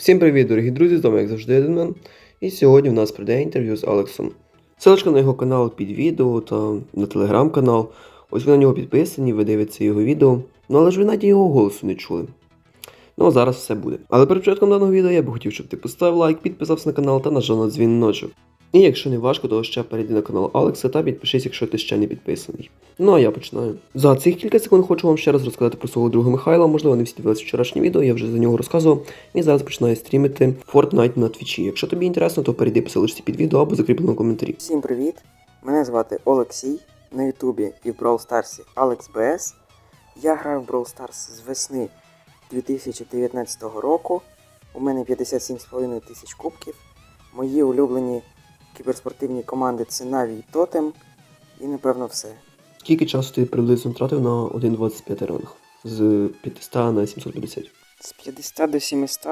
Всім привіт, дорогі друзі! З вами як завжди Еденмен. І сьогодні в нас прийде інтерв'ю з Алексом. Ссылочка на його канал під відео та на телеграм-канал. Ось ви на нього підписані, ви дивитеся його відео. Ну але ж ви навіть його голосу не чули. Ну а зараз все буде. Але перед початком даного відео я би хотів, щоб ти поставив лайк, підписався на канал та нажав на дзвіночок. І якщо не важко, то ще перейди на канал Алекса та підпишись, якщо ти ще не підписаний. Ну а я починаю. За цих кілька секунд хочу вам ще раз розказати про свого друга Михайла. Можливо, не всі дивилися вчорашнє відео, я вже за нього розказував. Він зараз починає стрімити Fortnite на твічі. Якщо тобі інтересно, то перейди по ссылочці під відео або закріпленому коментарі. Всім привіт! Мене звати Олексій. На Ютубі і в Brawl Stars AlexBS. Я граю в Brawl Stars з весни 2019 року. У мене 57,5 тисяч кубків. Мої улюблені кіберспортивні команди це і Totem. І напевно все. Скільки часу ти приблизно втратив на 1.25 ранг? З 500 на 750. З 50 до 700.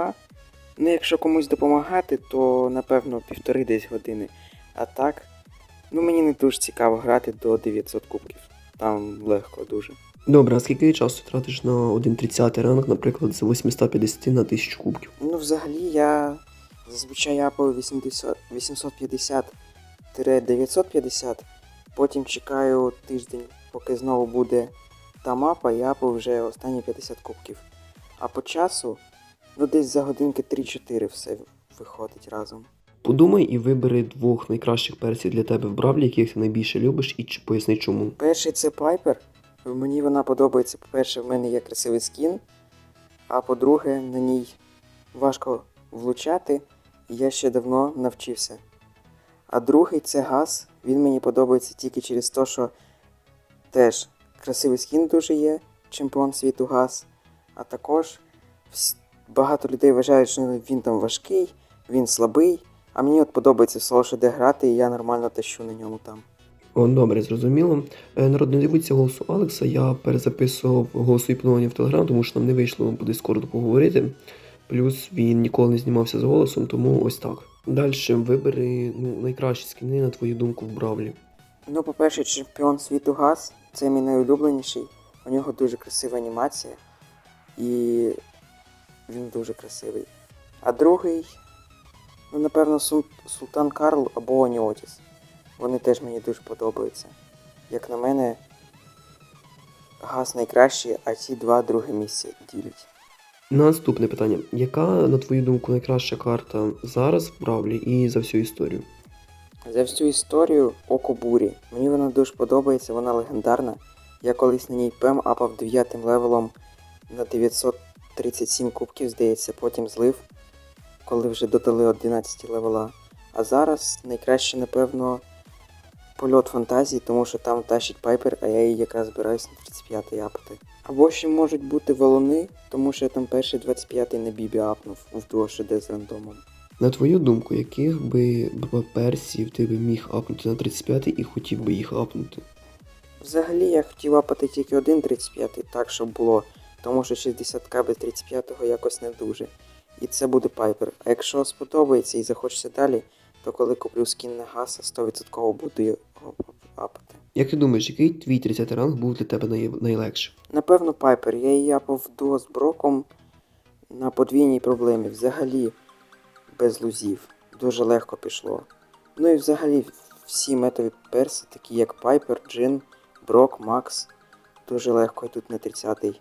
Ну, якщо комусь допомагати, то напевно півтори десь години. А так, ну мені не дуже цікаво грати до 900 кубків. Там легко дуже. Добре, а скільки часу тратиш на 1.30 ранг, наприклад, з 850 на 1000 кубків? Ну, взагалі, я зазвичай апаю 850-950, потім чекаю тиждень, поки знову буде та мапа, і апаю вже останні 50 кубків. А по часу, ну десь за годинки 3-4 все виходить разом. Подумай і вибери двох найкращих персів для тебе в бравлі, яких ти найбільше любиш, і поясни чому. Перший це Пайпер. Мені вона подобається, по-перше, в мене є красивий скін, а по-друге, на ній важко влучати, я ще давно навчився. А другий це газ. Він мені подобається тільки через те, що теж красивий скін дуже є, чемпіон світу газ. А також багато людей вважають, що він там важкий, він слабий. А мені от подобається в Солошо де грати, і я нормально тащу на ньому там. О, добре, зрозуміло. Е, Народ, не дивіться голосу Алекса. Я перезаписував голосові планування в Телеграм, тому що нам не вийшло по Дискорду поговорити. Плюс він ніколи не знімався з голосом, тому ось так. Далі вибери ну, найкращі скіни, на твою думку, в Бравлі. Ну, по-перше, чемпіон світу Газ це мій найулюбленіший. У нього дуже красива анімація. І він дуже красивий. А другий, ну, напевно, Султан Карл або Аніотіс. Вони теж мені дуже подобаються. Як на мене, газ найкращий, а ці два друге місце ділять. Наступне питання. Яка, на твою думку, найкраща карта зараз в Бравлі і за всю історію? За всю історію Око Бурі. Мені вона дуже подобається, вона легендарна. Я колись на ній пем апав 9 левелом на 937 кубків, здається, потім злив, коли вже додали 11 левела. А зараз найкраще, напевно, польот фантазії, тому що там тащить пайпер, а я її якраз збираюсь на 35 апати. Або ще можуть бути валуни, тому що я там перший 25-й на бібі апнув в дуо ШД з рандомом. На твою думку, яких би персів ти би міг апнути на 35 і хотів би їх апнути? Взагалі я хотів апати тільки один 35-й, так, щоб було, тому що 60к без 35-го якось не дуже. І це буде пайпер. А якщо сподобається і захочеться далі, то коли куплю скін на гаса, 100% буду його апати. Як ти думаєш, який твій 30 ранг був для тебе най... найлегший? Напевно, пайпер. Я її апав до з броком на подвійній проблемі. Взагалі без лузів. Дуже легко пішло. Ну і взагалі всі метові перси, такі як Пайпер, Джин, Брок, Макс, дуже легко йдуть на 30-й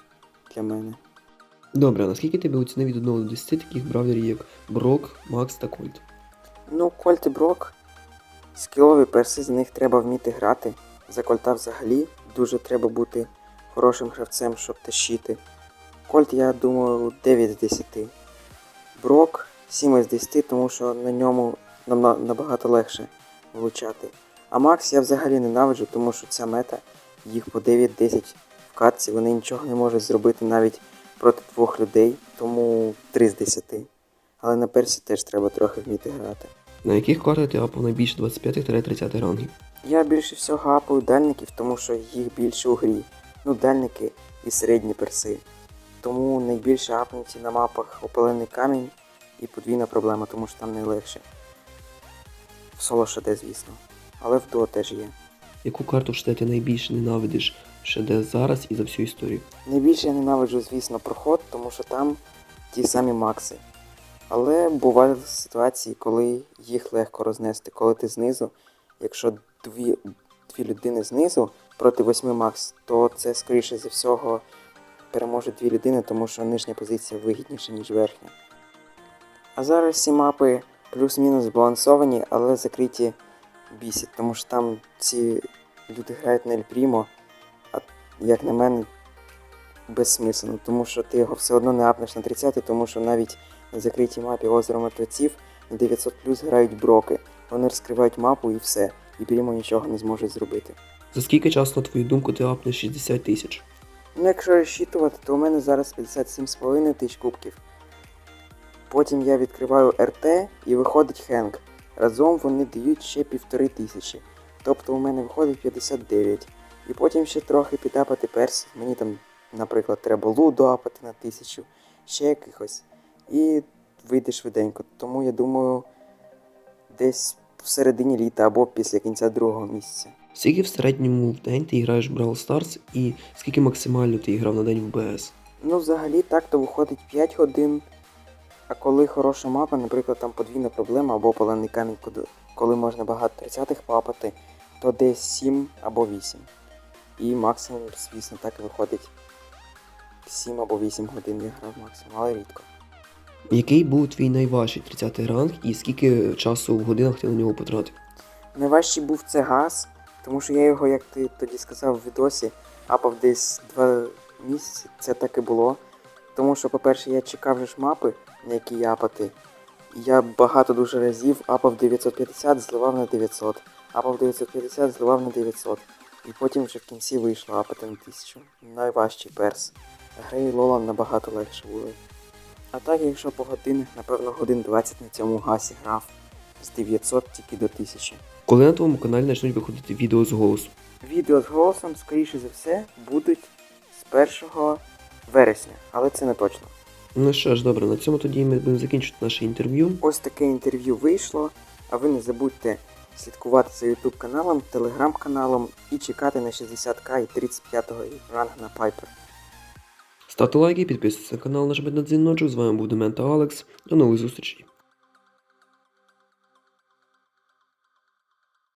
для мене. Добре, а наскільки ти би оцінив від 1 до 10 таких бравлерів, як Брок, Макс та Кольт? Ну, Кольт і Брок, скілові перси, з них треба вміти грати. За Кольта взагалі дуже треба бути хорошим гравцем, щоб тащити. Кольт, я думаю, 9 з 10. Брок 7 з 10, тому що на ньому нам набагато легше влучати. А Макс я взагалі ненавиджу, тому що ця мета, їх по 9-10 в катці, вони нічого не можуть зробити навіть проти двох людей, тому 3 з 10. Але на персі теж треба трохи вміти грати. На яких картах ти апав найбільше 25-30 рангів? Я більше всього апаю дальників, тому що їх більше у грі. Ну, дальники і середні перси. Тому найбільше апнуті на мапах опалений камінь і подвійна проблема, тому що там найлегше. В соло ШД, звісно. Але в ДО теж є. Яку карту в ти найбільше ненавидиш в ШД зараз і за всю історію? Найбільше я ненавиджу, звісно, проход, тому що там ті самі макси. Але бувають ситуації, коли їх легко рознести. Коли ти знизу, якщо дві, дві людини знизу проти восьми макс, то це скоріше за всього переможуть дві людини, тому що нижня позиція вигідніша, ніж верхня. А зараз всі мапи плюс-мінус збалансовані, але закриті бісять, тому що там ці люди грають на Ельпрімо, а як на мене, безсмислено, тому що ти його все одно не апнеш на 30, тому що навіть на закритій мапі озеро мертвеців на 900 плюс грають броки. Вони розкривають мапу і все, і прямо нічого не зможуть зробити. За скільки часу, на твою думку, ти апнеш 60 тисяч? Ну, якщо розчитувати, то у мене зараз 57,5 тисяч кубків. Потім я відкриваю РТ і виходить Хенк. Разом вони дають ще півтори тисячі. Тобто у мене виходить 59. І потім ще трохи підапати персів. Мені там, наприклад, треба лу доапати на тисячу, ще якихось. І вийде швиденько. Тому я думаю, десь в середині літа або після кінця другого місяця. Скільки в середньому в день ти граєш в Brawl Stars і скільки максимально ти грав на день в БС? Ну, взагалі так то виходить 5 годин. А коли хороша мапа, наприклад, там подвійна проблема або полений камінь, коли можна багато 30-х папати, то десь 7 або 8. І максимум, звісно, так і виходить 7 або 8 годин я грав максимум, але рідко. Який був твій найважчий 30 ранг і скільки часу в годинах ти на нього потратив? Найважчий був це газ, тому що я його, як ти тоді сказав в відосі, апав десь 2 місяці, це так і було. Тому що, по-перше, я чекав же ж мапи, на які япати. Я багато дуже разів апав 950, зливав на 900, апав 950, зливав на 900. І потім вже в кінці вийшло апати на 1000. Найважчий перс. Гри Лола набагато легше були. А так, якщо по годинах, напевно, годин 20 на цьому гасі грав. З 900 тільки до 1000. Коли на твоєму каналі почнуть виходити відео з голосу? Відео з голосом, скоріше за все, будуть з 1 вересня, але це не точно. Ну що ж, добре, на цьому тоді ми будемо закінчувати наше інтерв'ю. Ось таке інтерв'ю вийшло. А ви не забудьте слідкувати за YouTube каналом, телеграм каналом і чекати на 60к і 35-го ранг на Пайпер. Ставте лайки, підписуйтесь на канал, нажміть на дзвіночок. З вами був Демента Алекс. До нових зустрічей.